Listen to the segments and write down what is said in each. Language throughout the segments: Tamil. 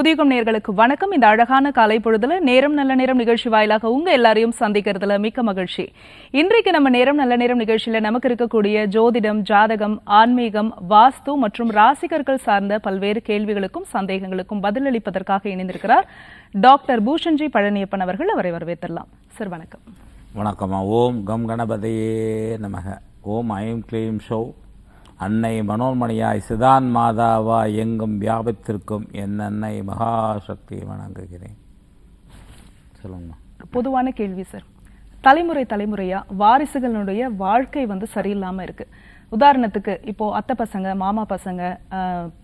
புதியகம் நேர்களுக்கு வணக்கம். இந்த அழகான காலை பொழுதுல நேரம் நல்ல நேரம் நிகழ்ச்சி வாயிலாக உங்க எல்லாரையும் சந்திக்கிறதுல மிக்க மகிழ்ச்சி. இன்றைக்கு நம்ம நேரம் நல்ல நேரம் நிகழ்ச்சியில நமக்கு இருக்கக்கூடிய ஜோதிடம் ஜாதகம் ஆன்மீகம் வாஸ்து மற்றும் ராசிகர்கள் சார்ந்த பல்வேறு கேள்விகளுக்கும் சந்தேகங்களுக்கும் பதிலளிப்பதற்காக இணைந்திருக்கிறார் டாக்டர் பூஷன்ஜி பழனியப்பன் அவர்கள். அவரை வரவேற்றலாம் சார் வணக்கம். வணக்கம்மா. ஓம் கம் கணபதியே நமக. ஓம் ஐம் கிளீம் ஷோ. அன்னை மனோன்மணியாய் சிதான் மாதாவா எங்கும் வியாபித்திருக்கும் என் அன்னை மகாசக்தியை வணங்குகிறேன். சொல்லுங்கம்மா. பொதுவான கேள்வி சார். தலைமுறை தலைமுறையா? வாரிசுகளுடைய வாழ்க்கை வந்து சரியில்லாமல் இருக்கு. உதாரணத்துக்கு இப்போ அத்தை பசங்க மாமா பசங்க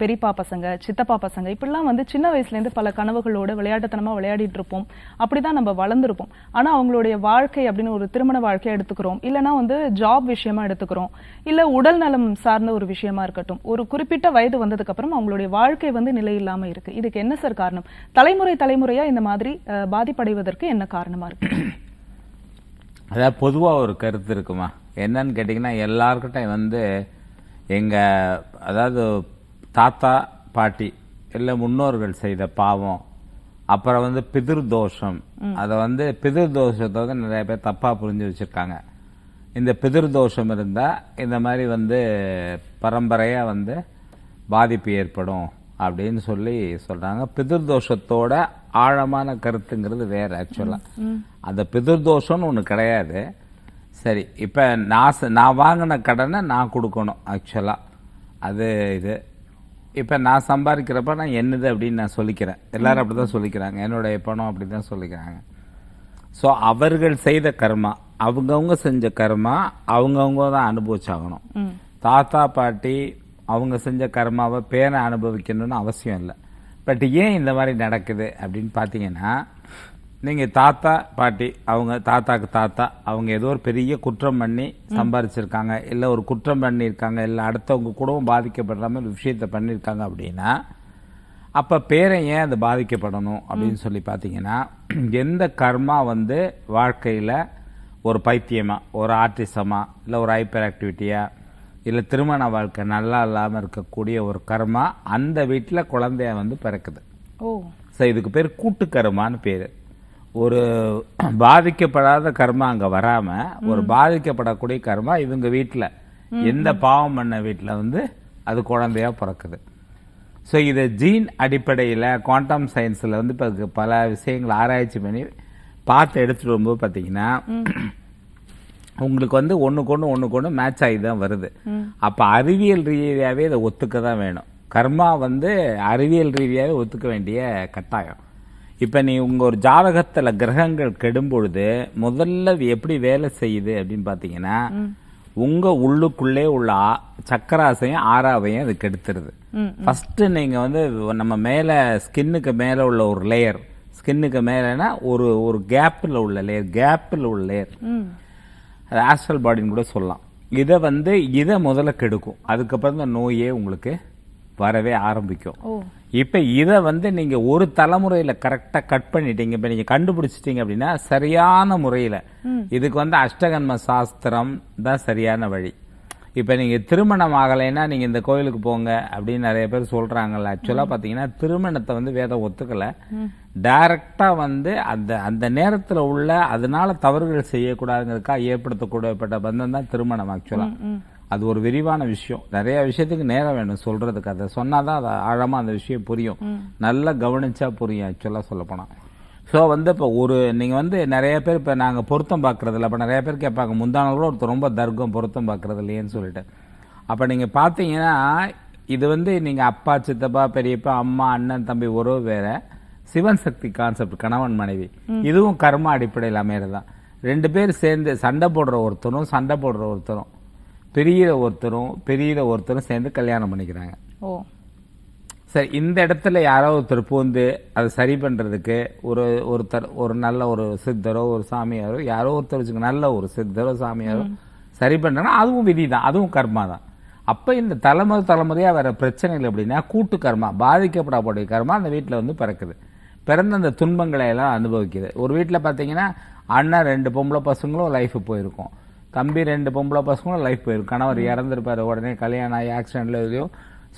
பெரியப்பா பசங்க சித்தப்பா பசங்க இப்படிலாம் வந்து சின்ன வயசுலேருந்து பல கனவுகளோட விளையாட்டுத்தனமாக விளையாடிட்டு இருப்போம் அப்படிதான் நம்ம வளர்ந்துருப்போம். ஆனால் அவங்களுடைய வாழ்க்கை அப்படின்னு ஒரு திருமண வாழ்க்கையை எடுத்துக்கிறோம். இல்லைன்னா வந்து ஜாப் விஷயமா எடுத்துக்கிறோம். இல்லை உடல் நலம் சார்ந்த ஒரு விஷயமா இருக்கட்டும். ஒரு குறிப்பிட்ட வயது வந்ததுக்கப்புறம் அவங்களுடைய வாழ்க்கை வந்து நிலை இல்லாமல் இருக்கு. இதுக்கு என்ன சார் காரணம்? தலைமுறை தலைமுறையாக இந்த மாதிரி பாதிப்படைவதற்கு என்ன காரணமாக இருக்கு? அதாவது பொதுவாக ஒரு கருத்து இருக்குமா? என்னன்னு கேட்டிங்கன்னா எல்லார்கிட்ட வந்து எங்கள் அதாவது தாத்தா பாட்டி இல்லை முன்னோர்கள் செய்த பாவம் அப்புறம் வந்து பிதிர் தோஷம். அதை வந்து பிதிர் தோஷத்தை வந்து நிறைய பேர் தப்பாக புரிஞ்சு வச்சுருக்காங்க. இந்த பிதிர் தோஷம் இருந்தால் இந்த மாதிரி வந்து பரம்பரையாக வந்து பாதிப்பு ஏற்படும் அப்படின்னு சொல்லி சொல்கிறாங்க பிதிர் தோஷத்தோட ஆழமான கருத்துங்கிறது வேறு ஆக்சுவலாக அந்த பிதிர் தோஷம்னு ஒன்று கிடையாது. சரி இப்போ நான் நான் வாங்கின கடனை நான் கொடுக்கணும் ஆக்சுவலாக அது இது. இப்போ நான் சம்பாதிக்கிறப்ப நான் என்னது அப்படின்னு நான் சொல்லிக்கிறேன். எல்லாரும் அப்படி தான் சொல்லிக்கிறாங்க. என்னுடைய பணம் அப்படி தான் சொல்லிக்கிறாங்க. ஸோ அவர்கள் செய்த கர்மா அவங்கவுங்க செஞ்ச கர்மா அவங்கவுங்க தான் அனுபவிச்சாகணும். தாத்தா பாட்டி அவங்க செஞ்ச கர்மாவை பேரை அனுபவிக்கணும்னு அவசியம் இல்லை. பட் ஏன் இந்த மாதிரி நடக்குது அப்படின்னு பார்த்தீங்கன்னா நீங்கள் தாத்தா பாட்டி அவங்க தாத்தாக்கு தாத்தா அவங்க ஏதோ ஒரு பெரிய குற்றம் பண்ணி சம்பாரிச்சிருக்காங்க இல்லை ஒரு குற்றம் பண்ணியிருக்காங்க இல்லை அடுத்தவங்க குடும்பம் பாதிக்கப்படுற மாதிரி விஷயத்தை பண்ணியிருக்காங்க அப்படின்னா அப்போ பேரன் ஏன் அது பாதிக்கப்படணும் அப்படின்னு சொல்லி பார்த்தீங்கன்னா எந்த கர்மா வந்து வாழ்க்கையில் ஒரு பைத்தியமா ஒரு ஆர்டிசமா இல்லை ஒரு ஹைப்பர் ஆக்டிவிட்டியா இல்லை திருமண வாழ்க்கை நல்லா இல்லாமல் இருக்கக்கூடிய ஒரு கர்மா அந்த வீட்டில் குழந்தைய வந்து பிறக்குது. ஓ. ஸோ இதுக்கு பேர் கூட்டு கர்மான்னு பேர். ஒரு பாதிக்கப்படாத கர்மா அங்கே வராமல் ஒரு பாதிக்கப்படக்கூடிய கர்மா இவங்க வீட்டில் எந்த பாவம் பண்ண வீட்டில் வந்து அது குழந்தையா பிறக்குது. ஸோ இதை ஜீன் அடிப்படையில் குவாண்டம் சயின்ஸில் வந்து இப்போ பல விஷயங்களை ஆராய்ச்சி பண்ணி பார்த்து எடுத்துகிட்டு வரும்போது பார்த்தீங்கன்னா உங்களுக்கு வந்து ஒன்றுக்கு ஒன்று ஒன்றுக்கு ஒன்று மேட்ச் ஆகி தான் வருது அப்போ அறிவியல் ரீதியாகவே இதை ஒத்துக்க தான் வேணும். கர்மா வந்து அறிவியல் ரீதியாகவே ஒத்துக்க வேண்டிய கட்டாயம். இப்போ நீ உங்கள் ஒரு ஜாதகத்தில் கிரகங்கள் கெடும் பொழுது முதல்ல எப்படி வேலை செய்யுது அப்படின்னு பார்த்தீங்கன்னா உங்கள் உள்ளுக்குள்ளே உள்ள ஆ- சக்கராசையும் ஆறாவையும் அது கெடுத்துருது. ஃபஸ்ட்டு நீங்கள் வந்து நம்ம மேலே ஸ்கின்னுக்கு மேலே உள்ள ஒரு லேயர் ஸ்கின்னுக்கு மேலேனா ஒரு ஒரு கேப்பில் உள்ள லேயர் கேப்பில் உள்ள லேயர் அது ஆஸ்ட்ரல் பாடின்னு கூட சொல்லலாம். இதை வந்து இதை முதல்ல கெடுக்கும். அதுக்கப்புறம் தான் நோயே உங்களுக்கு வரவே ஆரம்பிக்கும். இப்போ இதை வந்து நீங்கள் ஒரு தலைமுறையில் கரெக்டாக கட் பண்ணிட்டீங்க. இப்போ நீங்கள் கண்டுபிடிச்சிட்டீங்க அப்படின்னா சரியான முறையில் இதுக்கு வந்து அஷ்டகன்ம சாஸ்திரம் தான் சரியான வழி. இப்போ நீங்கள் திருமணம் ஆகலைன்னா நீங்கள் இந்த கோயிலுக்கு போங்க அப்படின்னு நிறைய பேர் சொல்கிறாங்கல்ல ஆக்சுவலாக பார்த்தீங்கன்னா திருமணத்தை வந்து வேதம் ஒத்துக்கலை. டைரக்டாக வந்து அந்த அந்த நேரத்தில் உள்ள அதனால தவறுகள் செய்யக்கூடாதுங்கிறதுக்காக ஏற்படுத்தக்கூடப்பட்ட பந்தம் தான் திருமணம் ஆக்சுவலாக அது ஒரு விரிவான விஷயம். நிறைய விஷயத்துக்கு நேரம் வேணும் சொல்றதுக்கு. அதை சொன்னாதான் அது ஆழமா அந்த விஷயம் புரியும். நல்லா கவனிச்சா புரியும் ஆக்சுவலாக சொல்லப்போனால் ஸோ வந்து இப்போ ஒரு நீங்கள் வந்து நிறைய பேர் இப்போ நாங்கள் பொருத்தம் பார்க்குறதில்ல. அப்போ நிறைய பேர் கேட்பாங்க முந்தான கூட ஒருத்தர் ரொம்ப தர்க்கம் பொருத்தம் பார்க்குறது இல்லையேன்னு சொல்லிட்டு. அப்போ நீங்கள் பார்த்தீங்கன்னா இது வந்து நீங்கள் அப்பா சித்தப்பா பெரியப்பா அம்மா அண்ணன் தம்பி உறவு வேற சிவன் சக்தி கான்செப்ட் கணவன் மனைவி. இதுவும் கர்ம அடிப்படையில் அமையிறதான் ரெண்டு பேர் சேர்ந்து சண்டை போடுற ஒருத்தரும் சண்டை போடுற ஒருத்தரும் பெரிய ஒருத்தரும் பெரிய ஒருத்தரும் சேர்ந்து கல்யாணம் பண்ணிக்கிறாங்க. ஓ. சரி இந்த இடத்துல யாரோ ஒருத்தர் பூந்து அதை சரி பண்ணுறதுக்கு ஒரு ஒருத்தர் ஒரு நல்ல ஒரு சித்தரோ ஒரு சாமியாரோ யாரோ ஒருத்தர் வச்சுக்க நல்ல ஒரு சித்தரோ சாமியாரோ சரி பண்ணுறாங்கன்னா அதுவும் விதி தான் அதுவும் கர்மா தான். அப்போ இந்த தலைமுறை தலைமுறையாக வர பிரச்சனைகள் எப்படின்னா கூட்டு கர்மா பாதிக்கப்படக்கூடிய கர்மா அந்த வீட்டில் வந்து பிறக்குது. பிறந்த அந்த துன்பங்களை எல்லாம் அனுபவிக்குது. ஒரு வீட்டில் பார்த்தீங்கன்னா அண்ணன் ரெண்டு பொம்பளை பசங்களும் லைஃப் போயிருக்கும். தம்பி ரெண்டு பொம்பளை பசங்களும் லைஃப் போயிருக்கும் கணவர் இறந்துருப்பாரு உடனே கல்யாணம் ஆகி ஆக்சிடென்ட்ல எதையோ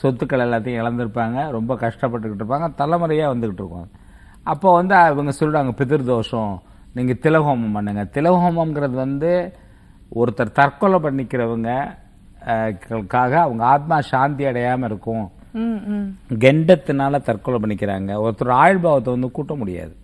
சொத்துக்கள் எல்லாத்தையும் இழந்திருப்பாங்க. ரொம்ப கஷ்டப்பட்டுக்கிட்டு இருப்பாங்க. தலைமுறையாக வந்துக்கிட்டு இருக்கும் அப்போ வந்து அவங்க சொல்றாங்க பிதிர் தோஷம் நீங்கள் திலஹோமம் பண்ணுங்க. திலஹோமம்ங்கிறது வந்து ஒருத்தர் தற்கொலை பண்ணிக்கிறவங்க அஹ், க்காக அவங்க ஆத்மா சாந்தி அடையாமல் இருக்கும். கெண்டத்தினால தற்கொலை பண்ணிக்கிறாங்க. ஒருத்தர் ஆயுள்பாவத்தை வந்து கூட்ட முடியாது.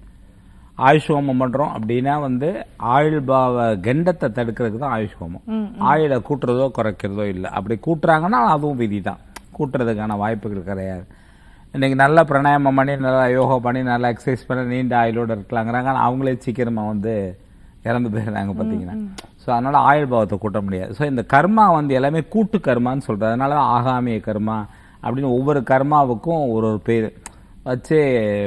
ஆயுஷ் ஹோமம் பண்றோம் அப்படின்னா வந்து ஆயுள்பாவ கெண்டத்தை தடுக்கிறதுக்கு தான் ஆயுஷ் ஹோமம் ஆயுளை கூட்டுறதோ குறைக்கிறதோ இல்லை. அப்படி கூட்டுறாங்கன்னா அதுவும் விதி தான் கூட்டுறதுக்கான வாய்ப்புகள் கிடையாது. இன்னைக்கு நல்ல பிராணாயாமம் பண்ணி நல்லா யோகா பண்ணி நல்லா எக்ஸசைஸ் பண்ணி நீண்ட ஆயுளோட இருக்கலாங்கிறாங்க. ஆனா அவங்களே சீக்கிரமா வந்து இறந்து போயிடுறாங்க பார்த்தீங்கன்னா ஸோ அதனால ஆயுள் பாவத்தை கூட்ட முடியாது. ஸோ இந்த கர்மா வந்து எல்லாமே கூட்டு கர்மான்னு சொல்றது. அதனால தான் ஆகாமிய கர்மா அப்படின்னு ஒவ்வொரு கர்மாவுக்கும் ஒரு ஒரு பேர். வச்சு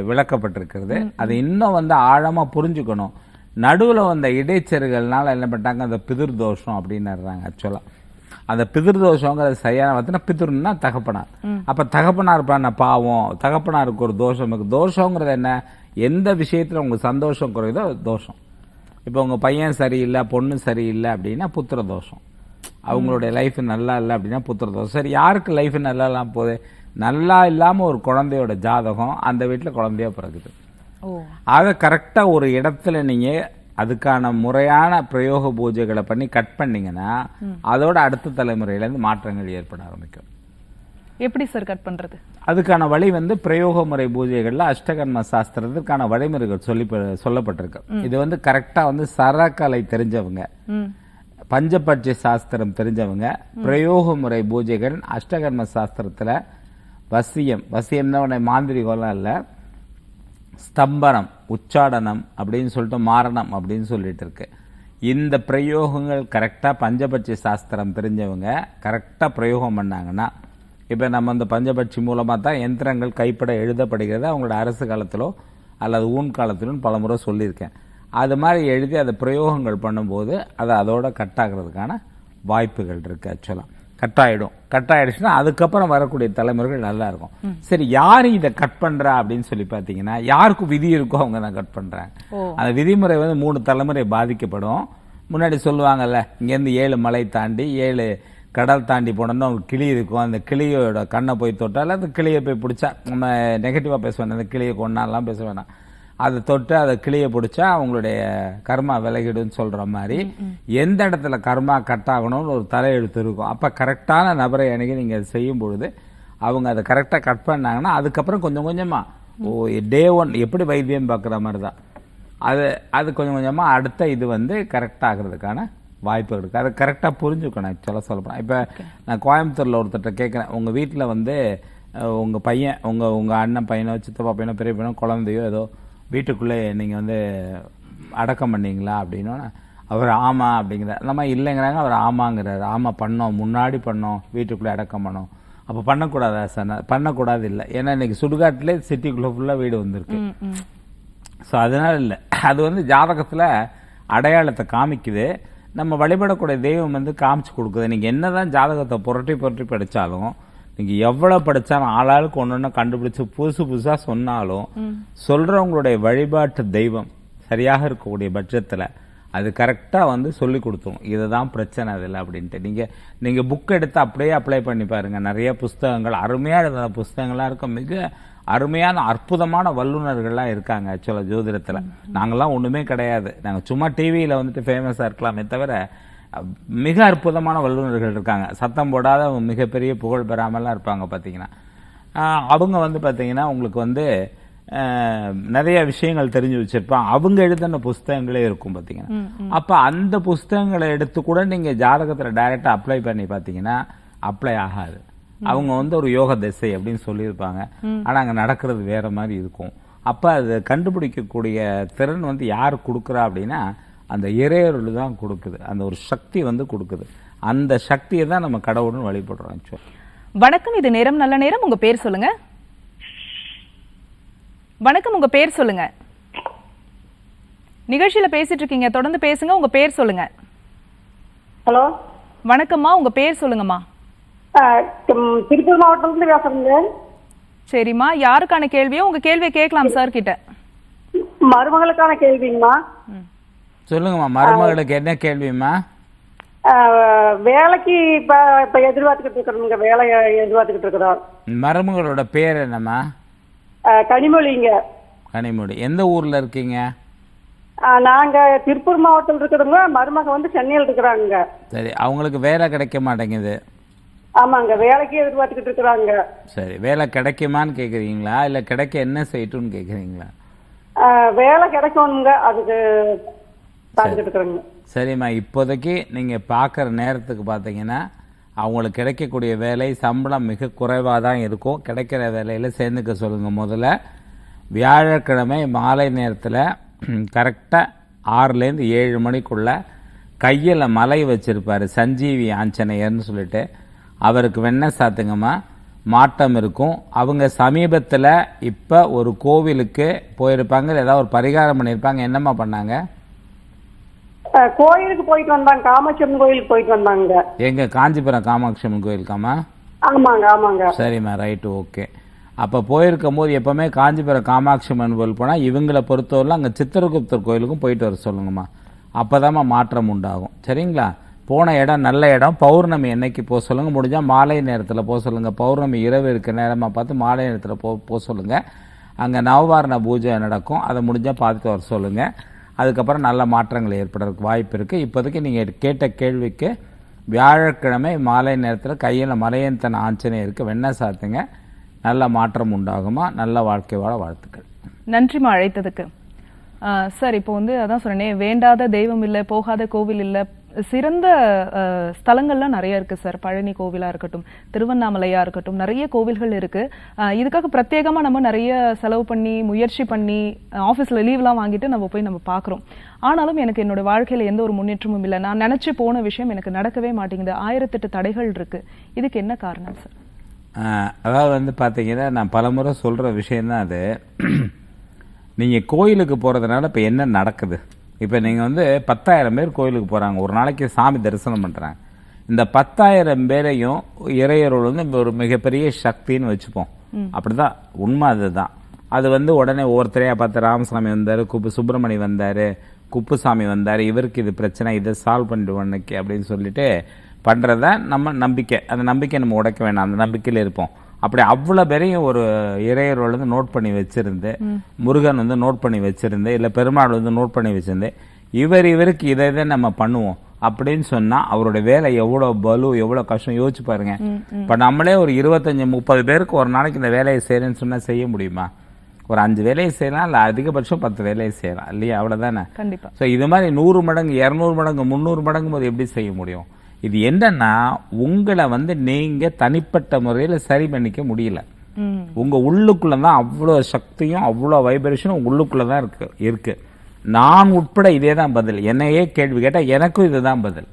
விளக்கப்பட்டிருக்கிறது. அது இன்னும் வந்து ஆழமா புரிஞ்சுக்கணும். நடுவுல வந்த இடைச்செருகள்னால என்ன பண்ணிட்டாங்க? அந்த பிதிர் தோஷம் அப்படின்னு ஆக்சுவலா. அந்த பிதிர் தோஷங்கிறது சரியான பார்த்தீங்கன்னா பிதிர்னா தகப்பனார். அப்ப தகப்பனார் பண்ண பாவம் தகப்பனாருக்கு ஒரு தோஷம் இருக்கு. தோஷங்கிறது என்ன? எந்த விஷயத்துல உங்களுக்கு சந்தோஷம் குறையுதோ தோஷம். இப்போ உங்க பையன் சரியில்லை பொண்ணு சரியில்லை அப்படின்னா புத்திர தோஷம். அவங்களுடைய லைஃப் நல்லா இல்லை அப்படின்னா புத்திர தோஷம். சரி யாருக்கு லைஃப் நல்லா இல்லாம போகுது? நல்லா இல்லாம ஒரு குழந்தையோட ஜாதகம் அந்த வீட்டுல குழந்தையா பிறகுது ஓ. அதை கரெக்டா ஒரு இடத்துல நீங்க அதுக்கான முறையான பிரயோக பூஜைகளை பண்ணி கட் பண்ணீங்கன்னா அதோட அடுத்த தலைமுறையில இருந்து மாற்றங்கள் ஏற்பட ஆரம்பிக்கும். எப்படி சார் கட் பண்றது? அதுக்கான வழி வந்து பிரயோக முறை பூஜைகள்ல அஷ்டகர்ம சாஸ்திரத்திற்கான வழிமுறைகள் சொல்லி சொல்லப்பட்டிருக்கு. இது வந்து கரெக்டா வந்து சரக்கலை தெரிஞ்சவங்க பஞ்சபட்சி சாஸ்திரம் தெரிஞ்சவங்க பிரயோக முறை பூஜைகள் அஷ்டகர்ம சாஸ்திரத்துல வசியம். வசியம்னா உடனே மாந்திரிகம்லாம் இல்லை. ஸ்தம்பனம் உச்சாடனம் அப்படின்னு சொல்லிட்டு மாரணம் அப்படின்னு சொல்லிட்டு இருக்கு. இந்த பிரயோகங்கள் கரெக்டாக பஞ்சபட்சி சாஸ்திரம் தெரிஞ்சவங்க கரெக்டாக பிரயோகம் பண்ணாங்கன்னா இப்போ நம்ம இந்த பஞ்சபட்சி மூலமாக தான் எந்திரங்கள் கைப்பட எழுதப்படுகிறது அவங்களோட அரசு காலத்திலோ அல்லது ஊன் காலத்திலும் பல முறை சொல்லியிருக்கேன். அது மாதிரி எழுதி அதை பிரயோகங்கள் பண்ணும்போது அது அதோட கட் ஆகிறதுக்கான வாய்ப்புகள் இருக்குது ஆக்சுவலாக கட் ஆயிடும் கட் ஆயிடுச்சுன்னா அதுக்கப்புறம் வரக்கூடிய தலைமுறைகள் நல்லா இருக்கும் சரி யார் இதை கட் பண்றா அப்படின்னு சொல்லி பார்த்தீங்கன்னா யாருக்கு விதி இருக்கோ அவங்க தான் கட் பண்றாங்க. ஓ. அந்த விதிமுறை வந்து மூணு தலைமுறை பாதிக்கப்படும். முன்னாடி சொல்லுவாங்கல்ல இங்கேருந்து ஏழு மலை தாண்டி ஏழு கடல் தாண்டி போனோம்னா ஒரு கிளி இருக்கும். அந்த கிளியோட கண்ணை போய் தொட்டால் அந்த கிளியை போய் பிடிச்சா நம்ம நெகட்டிவாக பேச வேண்டாம் அந்த கிளியை கொண்டாலாம் பேச வேணாம். அதை தொட்டு அதை கிளியை பிடிச்சா அவங்களுடைய கர்மா விலகிடுன்னு சொல்ற மாதிரி எந்த இடத்துல கர்மா கட் ஆகணும்னு ஒரு தலையெழுத்து இருக்கும். அப்ப கரெக்டான நபரை அணுகி நீங்க அதை செய்யும் பொழுது அவங்க அதை கரெக்டாக கட் பண்ணாங்கன்னா அதுக்கப்புறம் கொஞ்சம் கொஞ்சமா ஓ டே ஒன் எப்படி வைத்தியம் பார்க்குற மாதிரி தான். அது அது கொஞ்சம் கொஞ்சமா அடுத்த இது வந்து கரெக்ட் ஆகிறதுக்கான வாய்ப்பு இருக்கு. அதை கரெக்டாக புரிஞ்சுக்கணும் ஆக்சுவலாக சொல்லப்போனால் இப்போ நான் கோயம்புத்தூர்ல ஒருத்தர்கிட்ட கேட்குறேன் உங்க வீட்ல வந்து அஹ், உங்க பையன் உங்க உங்க அண்ணன் பையனோ சித்தப்பா பையனோ பெரிய பையனோ குழந்தையோ ஏதோ வீட்டுக்குள்ளே நீங்க வந்து அடக்கம் பண்ணீங்களா அப்படின்னா அவர் ஆமா அப்படிங்கிறார். நம்ம இல்லைங்கிறாங்க அவர் ஆமாங்கிறாரு. ஆமா பண்ணோம். முன்னாடி பண்ணோம். வீட்டுக்குள்ளே அடக்கம் பண்ணோம். அப்போ பண்ணக்கூடாதா சார்? பண்ணக்கூடாது இல்லை. ஏன்னா இன்னைக்கு சுடுகாட்டிலே சிட்டிக்குள்ளே ஃபுல்லாக வீடு வந்திருக்கு. ஸோ அதனால இல்லை. அது வந்து ஜாதகத்துல அடையாளத்தை காமிக்குது. நம்ம வழிபடக்கூடிய தெய்வம் வந்து காமிச்சு கொடுக்குது. நீங்க என்னதான் ஜாதகத்தை புரட்டி புரட்டி படிச்சாலும் நீங்க எவ்வளவு படிச்சாலும் ஆளாளுக்கு ஒன்னொன்னு கண்டுபிடிச்சு புதுசு புதுசா சொன்னாலும் சொல்றவங்களுடைய வழிபாட்டு தெய்வம் சரியாக இருக்கக்கூடிய பட்சத்துல அது கரெக்டா வந்து சொல்லி கொடுத்தோம் இதுதான் பிரச்சனை அதில் அப்படின்ட்டு. நீங்க நீங்க புக் எடுத்து அப்படியே அப்ளை பண்ணி பாருங்க. நிறைய புஸ்தகங்கள் அருமையா எழுதின புஸ்தகங்கள்லாம் இருக்கும். மிக அருமையான அற்புதமான வல்லுநர்கள்லாம் இருக்காங்க ஆக்சுவலாக ஜோதிடத்துல. நாங்கெல்லாம் ஒண்ணுமே கிடையாது. நாங்க சும்மா டிவியில வந்துட்டு ஃபேமஸா இருக்கலாமே தவிர மிக அற்புதமான வல்லுநர்கள் இருக்காங்க. சத்தம் போடாத மிகப்பெரிய புகழ் பெறாமலாம் இருப்பாங்க பாத்தீங்கன்னா. ஆஹ், அவங்க வந்து பாத்தீங்கன்னா உங்களுக்கு வந்து நிறைய விஷயங்கள் தெரிஞ்சு வச்சிருப்பாங்க. அவங்க எழுதின புஸ்தகங்களே இருக்கும் பாத்தீங்கன்னா. அப்ப அந்த புஸ்தகங்களை எடுத்து கூட நீங்க ஜாதகத்துல டைரக்டா அப்ளை பண்ணி பாத்தீங்கன்னா அப்ளை ஆகாது. அவங்க வந்து ஒரு யோக திசை அப்படின்னு சொல்லியிருப்பாங்க. ஆனா அங்க நடக்கிறது வேற மாதிரி இருக்கும். அப்ப அது கண்டுபிடிக்கக்கூடிய திறன் வந்து யார் கொடுக்குறா அப்படின்னா அந்த இறையருள் தான் கொடுக்குது. அந்த ஒரு சக்தி வந்து கொடுக்குது. அந்த சக்தியை தான் நம்ம கடவுள்னு வழிபடுறோம். வணக்கம் இது நேரம் நல்ல நேரம். உங்க பேர் சொல்லுங்க. வணக்கம் உங்க பேர் சொல்லுங்க. நிகழ்ச்சியில பேசிட்டு இருக்கீங்க. தொடர்ந்து பேசுங்க உங்க பேர் சொல்லுங்க. ஹலோ? வணக்கம்மா உங்க பேர் சொல்லுங்கம்மா. திருப்பூர் மாவட்டத்துலேருந்து பேசுறேங்க சரிம்மா யாருக்கான கேள்வியோ உங்க கேள்வியை கேட்கலாம் சார் கிட்ட. மருமகளுக்கான கேள்விங்கம்மா. சொல்லுங்கம்மா மருமகளுக்கு என்ன கேள்விம்மா? வேலைக்கு இப்ப இப்ப எதிர்பார்த்துக்கிட்டு இருக்கிறோங்க வேலை எதிர்பார்த்துக்கிட்டு இருக்கிறோம். மருமகளோட பேர் என்னம்மா? கனிமொழிங்க கனிமொழி எந்த ஊரில் இருக்கீங்க? நாங்க திருப்பூர் மாவட்டத்தில் இருக்கிறோங்க மருமக வந்து சென்னையில் இருக்கிறாங்க சரி அவங்களுக்கு வேலை கிடைக்க மாட்டேங்குது. ஆமாங்க வேலைக்கு எதிர்பார்த்துக்கிட்டு இருக்கிறாங்க. சரி வேலை கிடைக்குமான்னு கேட்குறீங்களா இல்லை கிடைக்க என்ன செய்யட்டும்னு கேட்குறீங்களா வேலை கிடைக்கணுங்க. அதுக்கு பார்த்துக்கிட்டு இருக்கிறோங்க சரிம்மா இப்போதைக்கு நீங்கள் பார்க்குற நேரத்துக்கு பார்த்தீங்கன்னா அவங்களுக்கு கிடைக்கக்கூடிய வேலை சம்பளம் மிக குறைவாக தான் இருக்கும். கிடைக்கிற வேலையில் சேர்ந்துக்க சொல்லுங்கள் முதல்ல வியாழக்கிழமை மாலை நேரத்தில் கரெக்டாக ஆறுலேருந்து ஏழு மணிக்குள்ள கையில் மலை வச்சிருப்பாரு சஞ்சீவி ஆஞ்சநேயர்னு சொல்லிட்டு. அவருக்கு வெண்ணெய் சாத்துங்கம்மா. மாட்டம் இருக்கும். அவங்க சமீபத்தில் இப்போ ஒரு கோவிலுக்கு போயிருப்பாங்க ஏதாவது ஒரு பரிகாரம் பண்ணியிருப்பாங்க என்னம்மா பண்ணாங்க? கோயிலுக்கு போயிட்டு வந்தாங்க. காமாட்சி அம்மன் கோயிலுக்கு போயிட்டு வந்தாங்க. எங்க? காஞ்சிபுரம் காமாட்சி அம்மன் கோயிலுக்காமா ஆமாங்க ஆமாங்க. சரிம்மா ரைட்டு ஓகே அப்போ போயிருக்கும் போது எப்போவுமே காஞ்சிபுரம் காமாட்சி அம்மன் கோயில் போனால் இவங்களை பொறுத்தவரையில் அங்கே சித்திரகுப்தர் கோயிலுக்கும் போயிட்டு வர சொல்லுங்கம்மா. அப்போதாம்மா மாற்றம் உண்டாகும். சரிங்களா? போன இடம் நல்ல இடம். பௌர்ணமி என்னைக்கு போக சொல்லுங்கள் முடிஞ்சால் மாலை நேரத்தில் போக சொல்லுங்கள் பௌர்ணமி இரவு இருக்க நேரமாக பார்த்து மாலை நேரத்தில் போ போக சொல்லுங்கள் அங்கே நவவாரண பூஜை நடக்கும். அதை முடிஞ்சால் பார்த்துட்டு வர சொல்லுங்கள் அதுக்கப்புறம் நல்ல மாற்றங்கள் ஏற்படுறதுக்கு வாய்ப்பு இருக்குது இப்போதைக்கு நீங்கள் கேட்ட கேள்விக்கு வியாழக்கிழமை மாலை நேரத்தில் கையில் மலையந்தன் ஆஞ்சநேயருக்கு வெண்ணெய் சாத்துங்க. நல்ல மாற்றம் உண்டாகுமா? நல்ல வாழ்க்கை வாழ வாழ்த்துக்கள். நன்றிமா அழைத்ததுக்கு. சார் இப்போ வந்து அதான் சொன்னேன் வேண்டாத தெய்வம் இல்லை போகாத கோவில் இல்லை சிறந்த ஸ்தலங்கள்லாம் நிறைய இருக்கு சார். பழனி கோவிலா இருக்கட்டும் திருவண்ணாமலையா இருக்கட்டும் நிறைய கோவில்கள் இருக்கு. இதுக்காக பிரத்யேகமா நம்ம நிறைய செலவு பண்ணி முயற்சி பண்ணி ஆஃபீஸில் லீவ்லாம் வாங்கிட்டு நம்ம போய் நம்ம பார்க்குறோம் ஆனாலும் எனக்கு என்னோட வாழ்க்கையில எந்த ஒரு முன்னேற்றமும் இல்லை. நான் நினைச்சு போன விஷயம் எனக்கு நடக்கவே மாட்டேங்குது. ஆயிரத்தெட்டு தடைகள் இருக்கு. இதுக்கு என்ன காரணம் சார்? அதாவது வந்து பார்த்தீங்கன்னா நான் பலமுறை சொல்கிற விஷயந்தான் அது. நீங்கள் கோயிலுக்கு போகிறதுனால இப்போ என்ன நடக்குது? இப்போ நீங்கள் வந்து பத்தாயிரம் பேர் கோயிலுக்கு போகிறாங்க ஒரு நாளைக்கு சாமி தரிசனம் பண்ணுறாங்க இந்த பத்தாயிரம் பேரையும் இறையரோடு வந்து ஒரு மிகப்பெரிய சக்தின்னு வச்சுப்போம். அப்படிதான் உண்மை அதுதான். அது வந்து உடனே ஒவ்வொருத்தரையா பார்த்து ராமசாமி வந்தார் குப்பு சுப்பிரமணி வந்தார் குப்புசாமி வந்தார் இவருக்கு இது பிரச்சனை இதை சால்வ் பண்ணிடுவோம் இன்னைக்கு அப்படின்னு சொல்லிட்டு பண்ணுறத நம்ம நம்பிக்கை. அந்த நம்பிக்கை நம்ம உடைக்க வேணாம். அந்த நம்பிக்கையில் இருப்போம். அப்படி அவ்வளோ பேரையும் ஒரு இறையரோடு வந்து நோட் பண்ணி வச்சிருந்து முருகன் வந்து நோட் பண்ணி வச்சிருந்து இல்லை பெருமாள் வந்து நோட் பண்ணி வச்சிருந்து இவர் இவருக்கு இதை இதை நம்ம பண்ணுவோம் அப்படின்னு சொன்னா அவரோட வேலை எவ்வளோ பலு எவ்வளோ கஷ்டம் யோசிச்சு பாருங்க. இப்போ நம்மளே ஒரு இருபத்தஞ்சு முப்பது பேருக்கு ஒரு நாளைக்கு இந்த வேலையை செய்யறேன்னு சொன்னா செய்ய முடியுமா? ஒரு அஞ்சு வேலையை செய்யலாம் இல்லை அதிகபட்சம் பத்து வேலையை செய்யலாம். இல்லையா? அவ்வளோதானே கண்டிப்பா. ஸோ இது மாதிரி நூறு மடங்கு இரநூறு மடங்கு முந்நூறு மடங்கு போது எப்படி செய்ய முடியும்? இது என்னன்னா உங்களை வந்து நீங்க தனிப்பட்ட முறையில் சரி பண்ணிக்க முடியல. ம். உங்க உள்ளுக்குள்ள தான் அவ்வளோ சக்தியும் அவ்வளோ வைப்ரேஷனும் உள்ளுக்குள்ள தான் இருக்கு இருக்கு. நான் உட்பட இதே தான் பதில். என்னையே கேள்வி கேட்டால் எனக்கும் இதுதான் பதில்.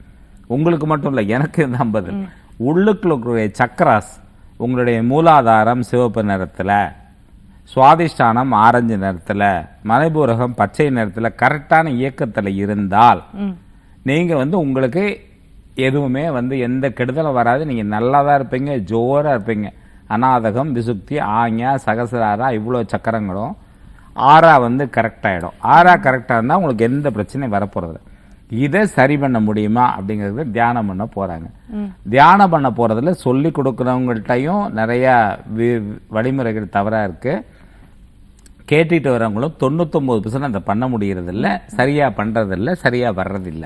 உங்களுக்கு மட்டும் இல்லை எனக்கு இதுதான் பதில். உள்ளுக்குள்ள சக்கராஸ் உங்களுடைய மூலாதாரம் சிவப்பு நிறத்தில் சுவாதிஷ்டானம் ஆரஞ்சு நிறத்தில் மலைபூரகம் பச்சை நிறத்தில் கரெக்டான இயக்கத்தில் இருந்தால் நீங்கள் வந்து உங்களுக்கு எதுவுமே வந்து எந்த கெடுதலும் வராது. நீங்கள் நல்லா தான் இருப்பீங்க ஜோராக இருப்பீங்க. அநாதகம் விசுக்தி ஆஞா சகசராரா இவ்வளோ சக்கரங்களும் ஆறா வந்து கரெக்டாகிடும் ஆறா கரெக்டாக இருந்தால் உங்களுக்கு எந்த பிரச்சனையும் வரப்போகிறது இதை சரி பண்ண முடியுமா அப்படிங்கிறது தியானம் பண்ண போகிறாங்க தியானம் பண்ண போகிறதுல சொல்லி கொடுக்குறவங்கள்ட்டையும் நிறையா வி- வழிமுறைகள் தவறாக இருக்குது கேட்டுட்டு வரவங்களும் தொண்ணூத்தொம்பது பர்சன்ட் அதை பண்ண முடியறதில்ல சரியா பண்றதில்ல சரியா வர்றதில்ல.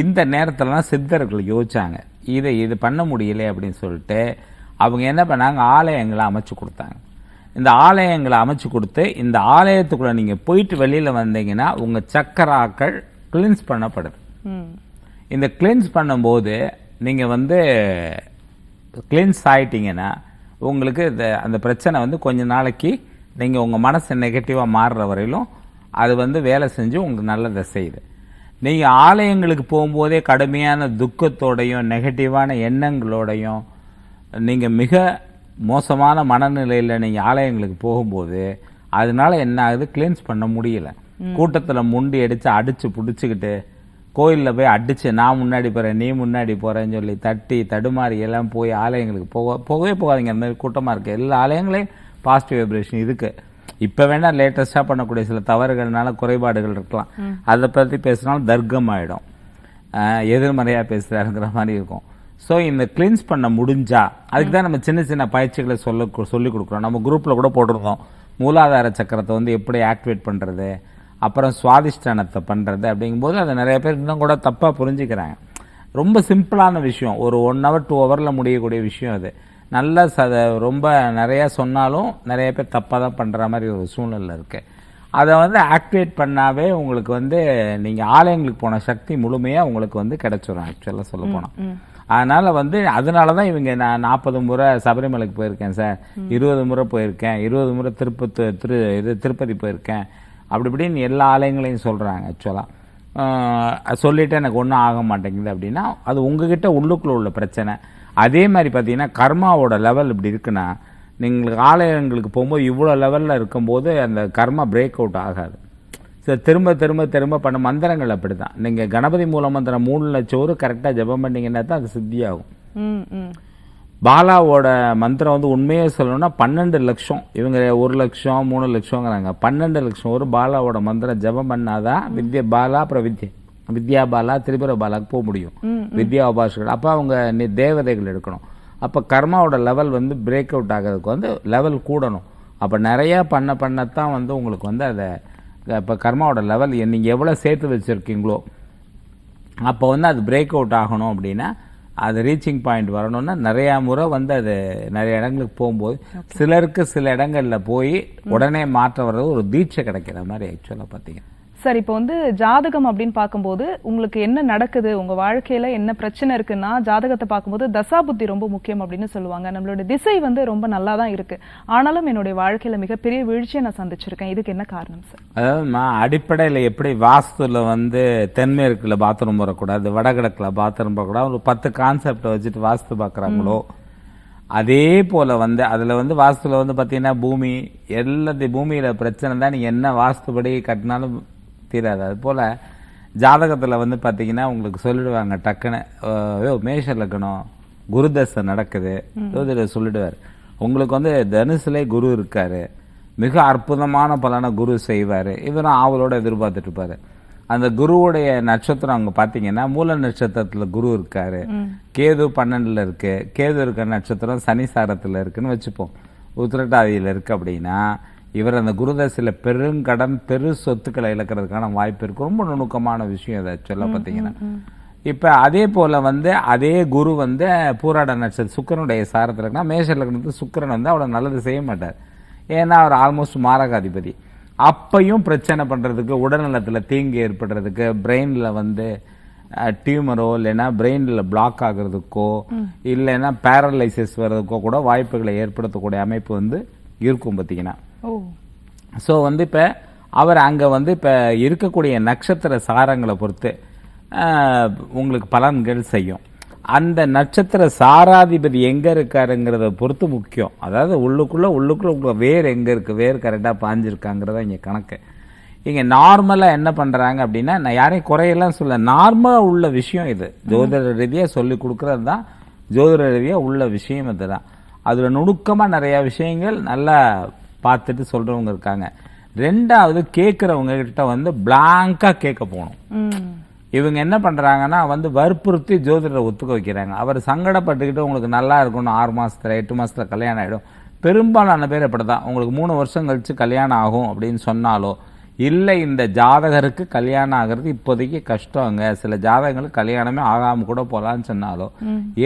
இந்த நேரத்துலலாம் சித்தர்கள் யோசிச்சாங்க இதை இது பண்ண முடியல அப்படின்னு சொல்லிட்டு அவங்க என்ன பண்ணாங்க ஆலயங்களை அமைச்சு கொடுத்தாங்க. இந்த ஆலயங்களை அமைச்சு கொடுத்து இந்த ஆலயத்துக்குள்ள நீங்க போயிட்டு வெளியில வந்தீங்கன்னா உங்க சக்கராக்கள் கிளின்ஸ் பண்ணப்படுது. இந்த கிளென்ஸ் பண்ணும்போது நீங்கள் வந்து கிளென்ஸ் ஆயிட்டீங்கன்னா உங்களுக்கு இந்த அந்த பிரச்சனை வந்து கொஞ்ச நாளைக்கு நீங்கள் உங்கள் மனசு நெகட்டிவாக மாறுற வரையிலும் அது வந்து வேலை செஞ்சு உங்களுக்கு நல்லதை செய்யுது. நீங்கள் ஆலயங்களுக்கு போகும்போதே கடுமையான துக்கத்தோடையும் நெகட்டிவான எண்ணங்களோடையும் நீங்கள் மிக மோசமான மனநிலையில் நீங்கள் ஆலயங்களுக்கு போகும்போது அதனால என்ன ஆகுது? கிளீன்ஸ் பண்ண முடியல. கூட்டத்தில் முண்டி அடித்து அடித்து பிடிச்சிக்கிட்டு கோயிலில் போய் அடித்து நான் முன்னாடி போகிறேன் நீ முன்னாடி போகிறேன்னு சொல்லி தட்டி தடுமாறி எல்லாம் போய் ஆலயங்களுக்கு போக போகவே போகாதீங்க. அந்த மாதிரி கூட்டமாக இருக்குது எல்லா ஆலயங்களையும் பாசிட்டிவ் வைப்ரேஷன் இருக்கு. இப்போ வேணா லேட்டஸ்ட்டாக பண்ணக்கூடிய சில தவறுகள்னால குறைபாடுகள் இருக்கலாம். அதை பற்றி பேசினாலும் தர்க்கம் ஆகிடும் ஆஹ், எதிர்மறையா பேசுறாருங்கிற மாதிரி இருக்கும். ஸோ இந்த கிளீன்ஸ் பண்ண முடிஞ்சா அதுக்கு தான் நம்ம சின்ன சின்ன பயிற்சிகளை சொல்ல சொல்லி கொடுக்குறோம். நம்ம குரூப்ல கூட போட்டிருந்தோம். மூலாதார சக்கரத்தை வந்து எப்படி ஆக்டிவேட் பண்றது அப்புறம் சுவாதிஷ்டானத்தை பண்றது அப்படிங்கும்போது அதை நிறைய பேர் இன்னும் கூட தப்பா புரிஞ்சுக்கிறாங்க. ரொம்ப சிம்பிளான விஷயம். ஒரு ஒன் ஹவர் டூ ஹவரில் முடியக்கூடிய விஷயம் அது. நல்ல சத ரொம்ப நிறைய சொன்னாலும் நிறைய பேர் தப்பாக தான் பண்ணுற மாதிரி ஒரு சூழ்நிலை இருக்கு. அதை வந்து ஆக்டிவேட் பண்ணாவே உங்களுக்கு வந்து நீங்கள் ஆலயங்களுக்கு போன சக்தி முழுமையாக உங்களுக்கு வந்து கிடைச்சிரும் ஆக்சுவலாக சொல்ல போனால் அதனால வந்து அதனால தான் இவங்க நான் நாற்பது முறை சபரிமலைக்கு போயிருக்கேன் சார். இருபது முறை போயிருக்கேன். இருபது முறை திருப்பத்து திரு இது திருப்பதி போயிருக்கேன். அப்படி இப்படின்னு எல்லா ஆலயங்களையும் சொல்கிறாங்க ஆக்சுவலாக சொல்லிட்டு எனக்கு ஒன்றும் ஆக மாட்டேங்குது அப்படின்னா அது உங்ககிட்ட உள்ளுக்குள்ள உள்ள பிரச்சனை. அதே மாதிரி பார்த்தீங்கன்னா கர்மாவோட லெவல் இப்படி இருக்குன்னா நீங்கள் ஆலயங்களுக்கு போகும்போது இவ்வளோ லெவலில் இருக்கும்போது அந்த கர்மா பிரேக் அவுட் ஆகாது. சரி திரும்ப திரும்ப திரும்ப பண்ண மந்திரங்கள் அப்படி தான் நீங்கள் கணபதி மூல மந்திரம் மூணு லட்சம் ஒரு கரெக்டாக ஜெபம் பண்ணீங்கன்னா தான் அது சித்தியாகும். பாலாவோட மந்திரம் வந்து உண்மையே சொல்லணும்னா பன்னெண்டு லட்சம். இவங்க ஒரு லட்சம் மூணு லட்சங்கிறாங்க. பன்னெண்டு லட்சம் ஒரு பாலாவோட மந்திரம் ஜெபம் பண்ணாதான் வித்யா பாலா அப்புறம் வித்யா. வித்யா பாலா திரிபுர பாலாக்கு போக முடியும். வித்யா உபாசகர். அப்போ அவங்க தேவதைகள் எடுக்கணும். அப்போ கர்மாவோட லெவல் வந்து பிரேக் அவுட் ஆகிறதுக்கு வந்து லெவல் கூடணும். அப்போ நிறைய பண்ண பண்ணத்தான் வந்து உங்களுக்கு வந்து அதை இப்போ கர்மாவோட லெவல் நீங்கள் எவ்வளோ சேர்த்து வச்சுருக்கீங்களோ அப்போ வந்து அது பிரேக் அவுட் ஆகணும் அப்படின்னா அது ரீச்சிங் பாயிண்ட் வரணும்னா நிறைய முறை வந்து அது நிறைய இடங்களுக்கு போகும்போது சிலருக்கு சில இடங்கள்ல போய் உடனே மாற்றம் வர்றது ஒரு தீட்சை கிடைக்கிற மாதிரி ஆக்சுவலாக பார்த்தீங்கன்னா சார் இப்போ வந்து ஜாதகம் அப்படின்னு பார்க்கும்போது உங்களுக்கு என்ன நடக்குது? உங்க வாழ்க்கையில என்ன பிரச்சனை இருக்குன்னா ஜாதகத்தை பார்க்கும்போது தசாபுத்தி ரொம்ப முக்கியம் அப்படின்னு சொல்லுவாங்க. நம்மளோட திசை வந்து ரொம்ப நல்லா தான் இருக்கு. ஆனாலும் என்னுடைய வாழ்க்கையில மிகப்பெரிய வீழ்ச்சியை நான் சந்திச்சிருக்கேன். இதுக்கு என்ன காரணம் சார்? அதாவதுமா அடிப்படையில் எப்படி வாஸ்துல வந்து தென்மேற்குல பாத்ரூம் வரக்கூடாது வடகிழக்குல பாத்ரூம் வரக்கூடாது ஒரு பத்து கான்செப்டை வச்சுட்டு வாஸ்து பார்க்குறாங்களோ அதே போல வந்து அதுல வந்து வாஸ்துல வந்து பாத்தீங்கன்னா பூமி எல்லாத்தையும் பூமியில பிரச்சனை தான் நீங்க என்ன வாஸ்துபடி கட்டினாலும் தீராது. அது போல ஜாதகத்துல வந்து பாத்தீங்கன்னா உங்களுக்கு சொல்லிடுவாங்க டக்குன்னு ஐயோ மேஷ லக்னம் குருதசை நடக்குது. ஜோதிடர் சொல்லிடுவார். உங்களுக்கு வந்து தனுசுலே குரு இருக்காரு. மிக அற்புதமான பலனை குரு செய்வார். இவரும் ஆவலோட எதிர்பார்த்துட்டு இருப்பாரு. அந்த குருவுடைய நட்சத்திரம் அங்க பாத்தீங்கன்னா மூல நட்சத்திரத்துல குரு இருக்காரு. கேது பன்னெண்டுல இருக்கு. கேது இருக்க நட்சத்திரம் சனி சாரத்துல இருக்குன்னு வச்சுப்போம். உத்திரட்டாதியில இருக்கு அப்படின்னா இவர் அந்த குருதசையில பெருங்கடன் பெரு சொத்துக்களை இழக்கிறதுக்கான வாய்ப்பு இருக்கு. ரொம்ப நுணுக்கமான விஷயம் இதை சொல்ல பார்த்தீங்கன்னா. இப்ப அதே போல வந்து அதே குரு வந்து பூராட நட்சத்திரம் சுக்கிரனுடைய சாரத்தில் இருக்குன்னா மேஷ லக்னத்துக்கு சுக்கிரன் வந்து அவ்வளவு நல்லது செய்ய மாட்டார். ஏன்னா அவர் ஆல்மோஸ்ட் மாரகாதிபதி. அப்பையும் பிரச்சனை பண்றதுக்கு உடல்நலத்துல தீங்கு ஏற்படுறதுக்கு பிரெயின்ல வந்து டியூமரோ இல்லைன்னா பிரெயின்ல பிளாக் ஆகுறதுக்கோ இல்லைன்னா பேரலைசிஸ் வர்றதுக்கோ கூட வாய்ப்புகளை ஏற்படுத்தக்கூடிய அமைப்பு வந்து இருக்கும் பார்த்தீங்கன்னா. ஸோ வந்து இப்போ அவர் அங்கே வந்து இப்போ இருக்கக்கூடிய நட்சத்திர சாரங்களை பொறுத்து உங்களுக்கு பலன்கள் செய்யும். அந்த நட்சத்திர சாராதிபதி எங்க இருக்காருங்கிறத பொறுத்து முக்கியம். அதாவது உள்ளுக்குள்ள உள்ளுக்குள்ள உங்க வேர் எங்க இருக்கு? வேர் கரெக்டாக பாஞ்சிருக்காங்கிறத இங்க கணக்கு. இங்க நார்மலா என்ன பண்றாங்க அப்படின்னா நான் யாரையும் குறையெல்லாம் சொல்ல நார்மலா உள்ள விஷயம் இது. ஜோதிட ரீதியா சொல்லி கொடுக்கறது தான் ஜோதிட ரீதியா உள்ள விஷயம் இதுதான். அதுல நுணுக்கமா நிறைய விஷயங்கள் நல்லா பார்த்துட்டு சொல்றவங்க இருக்காங்க. ரெண்டாவது கேட்கறவங்க கிட்ட வந்து பிளாங்கா கேட்க போகணும். இவங்க என்ன பண்றாங்கன்னா வந்து வற்புறுத்தி ஜோதிடரை ஒத்துக்க வைக்கிறாங்க. அவர் சங்கடப்பட்டுக்கிட்டு உங்களுக்கு நல்லா இருக்கணும் ஆறு மாசத்துல எட்டு மாசத்துல கல்யாணம் ஆயிடும். பெரும்பாலான பேர் அப்படிதான். உங்களுக்கு மூணு வருஷம் கழிச்சு கல்யாணம் ஆகும் அப்படின்னு சொன்னாலோ இல்லை இந்த ஜாதகருக்கு கல்யாணம் ஆகிறது இப்போதைக்கு கஷ்டங்க. சில ஜாதகங்களுக்கு கல்யாணமே ஆகாம கூட போலான்னு சொன்னாலோ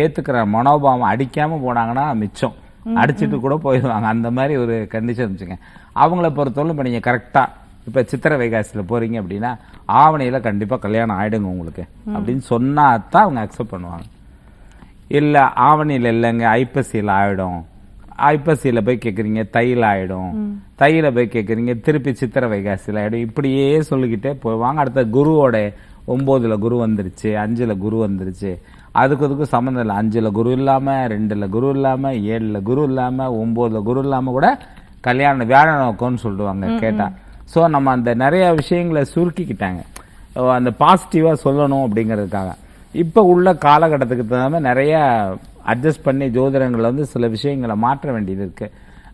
ஏத்துக்கிற மனோபாவம் அடிக்காம போனாங்கன்னா மிச்சம். அடிச்சிட்டு கூட போயிடுவாங்க. அந்த மாதிரி ஒரு கண்டிஷன் வச்சுங்க அவங்கள பொறுத்தவரை இப்போ நீங்கள் கரெக்டாக இப்போ சித்திரை வைகாசியில் போறீங்க அப்படின்னா ஆவணியில் கண்டிப்பாக கல்யாணம் ஆயிடுங்க உங்களுக்கு. அப்படின்னு சொன்னா தான் அவங்க அக்செப்ட் பண்ணுவாங்க. இல்லை ஆவணியில் இல்லைங்க ஐப்பசியில் ஆயிடும். ஐப்பசியில் போய் கேட்குறீங்க தையில் ஆயிடும். தையில போய் கேட்குறீங்க திருப்பி சித்திரை வைகாசியில் ஆயிடும். இப்படியே சொல்லிக்கிட்டே போவாங்க. அடுத்த குருவோட ஒம்போதுல குரு வந்துருச்சு அஞ்சுல குரு வந்துருச்சு. அதுக்கு அதுக்கும் சம்மந்தம் இல்லை. அஞ்சுல குரு இல்லாம ரெண்டுல குரு இல்லாம ஏழுல குரு இல்லாம ஒன்பதுல குரு இல்லாம கூட கல்யாணம் வியாழ நோக்கம்னு சொல்லுவாங்க கேட்டா. சோ நம்ம அந்த நிறைய விஷயங்களை சுருக்கிக்கிட்டாங்க. அந்த பாசிட்டிவா சொல்லணும் அப்படிங்கிறதுக்காக. இப்ப உள்ள காலகட்டத்துக்கு தகுந்த நிறைய அட்ஜஸ்ட் பண்ணி ஜோதிடங்கள் வந்து சில விஷயங்களை மாற்ற வேண்டியது இருக்கு.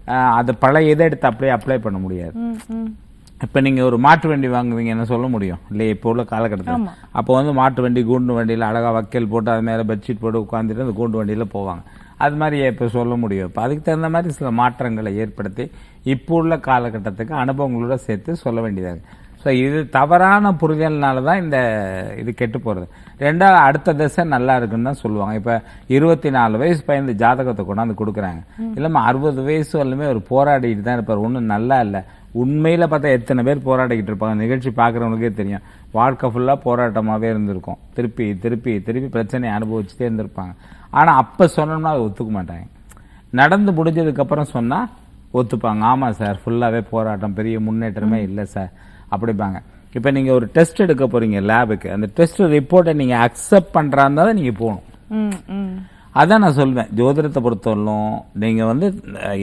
அஹ் அது பழைய இதை எடுத்து அப்படியே அப்ளை பண்ண முடியாது. இப்போ நீங்கள் ஒரு மாட்டு வண்டி வாங்குவீங்கன்னு சொல்ல முடியும். இல்லையா இப்போ உள்ள காலகட்டத்தில். அப்போ வந்து மாட்டு வண்டி கூண்டு வண்டியில் அழகாக வக்கல் போட்டு அது மேலே பெட்ஷீட் போட்டு உட்காந்துட்டு அந்த கூண்டு வண்டியில் போவாங்க. அது மாதிரி இப்போ சொல்ல முடியும். இப்போ அதுக்கு தகுந்த மாதிரி சில மாற்றங்களை ஏற்படுத்தி இப்போ உள்ள காலகட்டத்துக்கு அனுபவங்களோட சேர்த்து சொல்ல வேண்டியதாக ஸோ இது தவறான புரிதல்னால தான் இந்த இது கெட்டு போகிறது ரெண்டாவது அடுத்த திசை நல்லா இருக்குன்னு தான் சொல்லுவாங்க. இப்போ இருபத்தி நாலு வயசு பையன் இந்த ஜாதகத்தை கொண்டாந்து கொடுக்குறாங்க. இல்லாம அறுபது வயசு வரலுமே ஒரு போராடிட்டு தான் இருப்பார். ஒன்றும் நல்லா இல்லை. உண்மையில் பார்த்தா எத்தனை பேர் போராடிக்கிட்டு இருப்பாங்க. நிகழ்ச்சி பார்க்குறவங்களுக்கே தெரியும். வாழ்க்கை ஃபுல்லாக போராட்டமாகவே இருந்திருக்கும். திருப்பி திருப்பி திருப்பி பிரச்சனையை அனுபவிச்சுட்டே இருந்திருப்பாங்க. ஆனால் அப்போ சொன்னோம்னா அதை ஒத்துக்க மாட்டாங்க. நடந்து முடிஞ்சதுக்கப்புறம் சொன்னால் ஒத்துப்பாங்க. ஆமாம் சார் ஃபுல்லாகவே போராட்டம் பெரிய முன்னேற்றமே இல்லை சார் அப்படிப்பாங்க இப்போ நீங்கள் ஒரு டெஸ்ட் எடுக்க போகிறீங்க லேபுக்கு அந்த டெஸ்ட் ரிப்போர்ட்டை நீங்கள் அக்செப்ட் பண்ணுறாருந்தா தான் நீங்கள் போகணும். ம் ம். அதான் நான் சொல்வேன். ஜோதிடத்தை பொறுத்தவரையிலும் நீங்கள் வந்து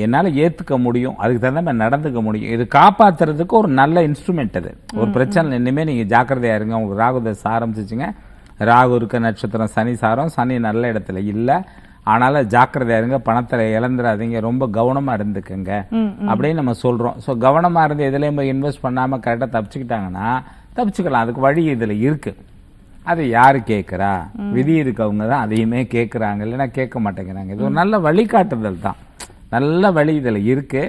என்னால் ஏற்றுக்க முடியும். அதுக்கு தகுந்த மாதிரி நடந்துக்க முடியும். இது காப்பாத்துறதுக்கு ஒரு நல்ல இன்ஸ்ட்ருமெண்ட் அது. ஒரு பிரச்சனை இனிமேல் நீங்கள் ஜாக்கிரதையா இருங்க. உங்களுக்கு ராகுதசை ஆரம்பிச்சிச்சுங்க. ராகு இருக்க நட்சத்திரம் சனி சாரம். சனி நல்ல இடத்துல இல்லை. ஆனாலும் ஜாக்கிரதையா இருங்க. பணத்தில் இழந்துடாதீங்க. ரொம்ப கவனமாக இருந்துக்குங்க. அப்படின்னு நம்ம சொல்கிறோம் ஸோ கவனமாக இருந்து எதுலேயும் போய் இன்வெஸ்ட் பண்ணாமல் கரெக்டாக தப்பிச்சுக்கிட்டாங்கன்னா தப்பிச்சுக்கலாம். அதுக்கு வழி இதில் இருக்குது அதை யாரு கேட்குறா விதி இருக்கவங்க தான் அதையுமே கேட்குறாங்க இல்லைன்னா கேட்க மாட்டேங்கிறாங்க. இது ஒரு நல்ல வழிகாட்டுதல் தான். நல்ல வழி இதில் இருக்கு.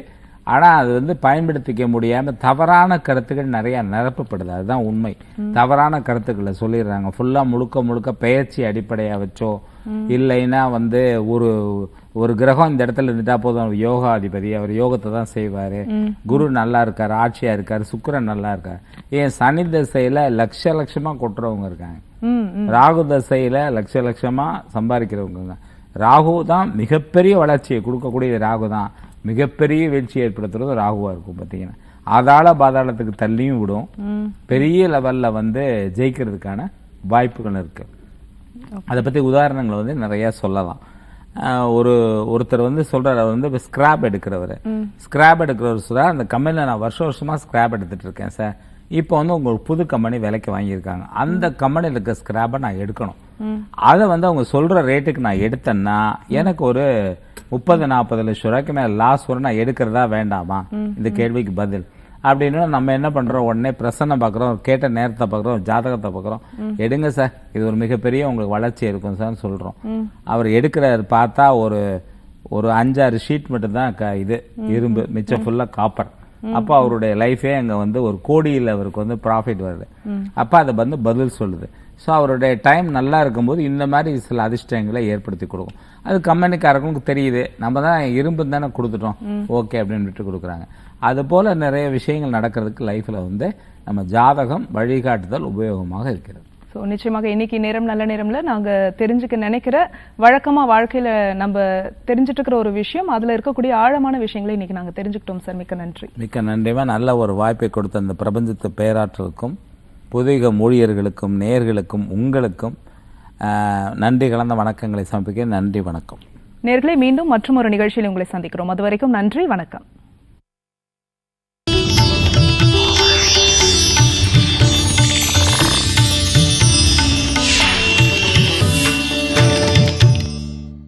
ஆனால் அது வந்து பயன்படுத்திக்க முடியாம தவறான கருத்துக்கள் நிறைய நிரப்பப்படுது. அதுதான் உண்மை. தவறான கருத்துக்களை சொல்லிடுறாங்க. ஃபுல்லா முழுக்க முழுக்க பெயர்ச்சி அடிப்படையா வச்சோ இல்லைன்னா வந்து ஒரு ஒரு கிரகம் இந்த இடத்துல இருந்துட்டா போதும். அவர் யோகாதிபதி அவர் யோகத்தை தான் செய்வாரு. குரு நல்லா இருக்காரு ஆட்சியா இருக்காரு சுக்கிரன் நல்லா இருக்காரு. ஏன் சனி திசையில லட்ச லட்சமா கொட்டுறவங்க இருக்காங்க. ராகு தசையில லட்ச லட்சமா சம்பாதிக்கிறவங்க ராகு தான் மிகப்பெரிய வளர்ச்சியை கொடுக்கக்கூடிய ராகு தான். மிகப்பெரிய வீழ்ச்சி ஏற்படுத்துறது ராகுவா இருக்கும் பார்த்தீங்கன்னா அதால பாதாளத்துக்கு தள்ளியும் விடும். பெரிய லெவல்ல வந்து ஜெயிக்கிறதுக்கான வாய்ப்புகள் இருக்கு. அதை பத்தி உதாரணங்கள் வந்து நிறைய சொல்லலாம். ஒரு ஒருத்தர் வந்து சொல்றாரு அவர் வந்து ஸ்கிராப் எடுக்கிறவர். ஸ்கிராப் எடுக்கிறவர் சொல்றாரு அந்த கம்பெனியில் நான் வருஷம் வருஷமா ஸ்கிராப் எடுத்துட்டு இருக்கேன் சார் இப்போ வந்து உங்க ஒரு புது கம்பெனி விலைக்கு வாங்கியிருக்காங்க. அந்த கம்பெனியில் இருக்க ஸ்கிராப்பை நான் எடுக்கணும். அதை வந்து அவங்க சொல்ற ரேட்டுக்கு நான் எடுத்தேன்னா எனக்கு ஒரு முப்பது நாற்பது லட்சம் ரூபாய்க்கு மேல லாஸ் வரும். நான் எடுக்கிறதா வேண்டாமா? இந்த கேள்விக்கு பதில். அப்படின்னு நம்ம என்ன பண்றோம்? உடனே பிரசன்னம் பார்க்குறோம் கேட்ட நேரத்தை பார்க்குறோம் ஜாதகத்தை பார்க்குறோம். எடுங்க சார் இது ஒரு மிகப்பெரிய உங்களுக்கு வளர்ச்சி இருக்கும் சார் சொல்றோம். அவர் எடுக்கிறாரு பார்த்தா ஒரு ஒரு அஞ்சாறு ஷீட் மட்டும்தான் க- இது இரும்பு மிச்சம் ஃபுல்லா காப்பர் அப்போ அவருடைய லைஃபே அங்க வந்து ஒரு கோடியில் அவருக்கு வந்து ப்ராஃபிட் வருது. அப்போ அதை வந்து பதில் சொல்லுது. ஸோ அவருடைய டைம் நல்லா இருக்கும்போது இந்த மாதிரி சில அதிர்ஷ்டங்களை ஏற்படுத்தி கொடுக்கும். அது கம்பெனிக்காரங்களுக்கு தெரியுது. நம்ம தான் இரும்பு தானே கொடுத்துட்டோம். ஓகே அப்படின்னு விட்டு கொடுக்குறாங்க. அது போல நிறைய விஷயங்கள் நடக்கிறதுக்கு லைஃப்ல வந்து நம்ம ஜாதகம் வழிகாட்டுதல் உபயோகமாக இருக்கிறது. ஸோ நிச்சயமாக இன்னைக்கு நேரம் நல்ல நேரம்ல நாங்க தெரிஞ்சுக்க நினைக்கிற வழக்கமா வாழ்க்கையில நம்ம தெரிஞ்சுட்டு இருக்கிற ஒரு விஷயம் அதுல இருக்கக்கூடிய ஆழமான விஷயங்களை இன்னைக்கு நாங்க தெரிஞ்சுக்கிட்டோம் சார். மிக்க நன்றி. மிக்க நன்றிமா. நல்ல ஒரு வாய்ப்பை கொடுத்த அந்த பிரபஞ்சத்து பேராற்றலுக்கும் புதிக ஊழியர்களுக்கும் நேயர்களுக்கும் உங்களுக்கும் நன்றி கலந்த வணக்கங்களை சமர்ப்பிக்க நன்றி வணக்கம். நேர்களை மீண்டும் மற்றும் ஒரு நிகழ்ச்சியில் உங்களை சந்திக்கிறோம். அது வரைக்கும் நன்றி வணக்கம்.